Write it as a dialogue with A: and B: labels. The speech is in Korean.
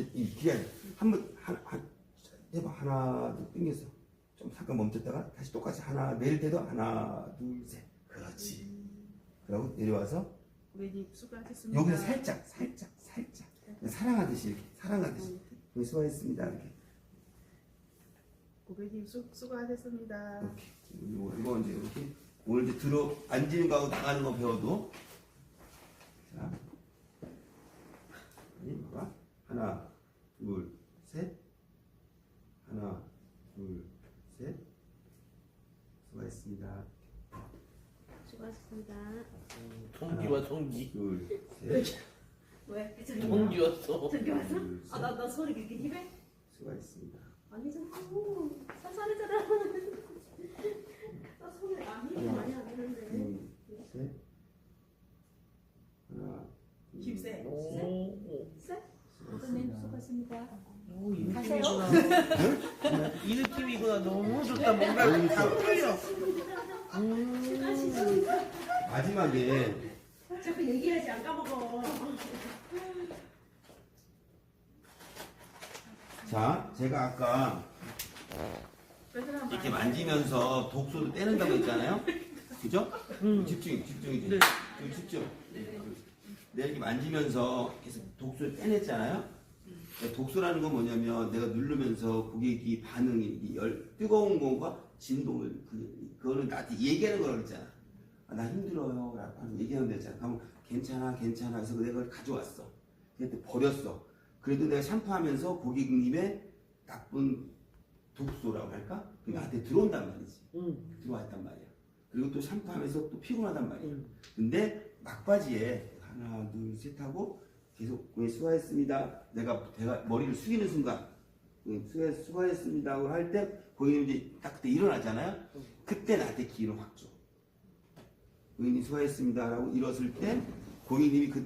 A: 이 기한 한번 하나 한 해봐 하나 둘 땡겼어. 좀 잠깐 멈췄다가 다시 똑같이 하나 내릴 때도 하나 둘 셋. 그렇지. 그리고 내려와서. 여기서 살짝 살짝 살짝 사랑하듯이 이렇게 사랑하듯이 여기 수고하셨습니다 이렇게
B: 고객님 수, 수고하셨습니다.
A: 이렇게 이거 이거 이제 이렇게 오늘 이제 들어 앉는 거하고 나가는 거 배워도 자 아니 봐봐 하나 둘 셋 하나 둘 셋 수고하셨습니다
C: 수고하셨습니다.
D: 동기와 동기.
A: 둘 셋
C: 왜? 저기
D: 동기 왔어.
C: 저기 왔어?
A: 둘,
C: 아, 나, 나 소리 그렇게 힘해?
A: 수고하셨습니다
C: 아니잖아. 살살해잖아. 나 소리 안 힘이 많이 안 되는데.
A: 둘 셋 하나 둘,
B: 힘세.
D: 오.
C: 선생님
A: 수고하셨습니다
C: 수고하셨습니다.
D: 오, 이
C: 가세요.
D: 느낌이구나. 이 느낌이구나. 너무 좋다. 뭔가 다 풀려.
A: 마지막에
C: 자꾸 얘기하지 안 까먹어.
A: 자, 제가 아까 이렇게 만지면서 독소를 떼는다고 했잖아요. 그죠? 집중, 집중이지.
D: 네.
A: 그 집중. 내가 이렇게 만지면서 계속 독소를 떼냈잖아요. 그러니까 독소라는 건 뭐냐면 내가 누르면서 고객이 반응이 이 열, 뜨거운 것과 진동을 그, 그거는 나한테 얘기하는 거라고 그랬잖아. 아, 나 힘들어요. 라고 하면서 얘기하는 거 했잖아. 그러면 괜찮아, 괜찮아. 그래서 내가 그걸 가져왔어. 그때 버렸어. 그래도 내가 샴푸하면서 고객님의 나쁜 독소라고 할까? 그게 나한테 들어온단 말이지.
D: 응.
A: 들어왔단 말이야. 그리고 또 샴푸하면서 또 피곤하단 말이야.
D: 응.
A: 근데 막바지에 하나, 둘, 셋 하고 계속 네, 수고하셨습니다. 내가 내가 머리를 숙이는 순간 네, 수고, 수고하셨습니다고 할 때 고객님이 이제 딱 그때 일어나잖아요. 그때 나한테 기회를 확 줘. 고객님 수고하셨습니다라고 일었을 때 고객님이 그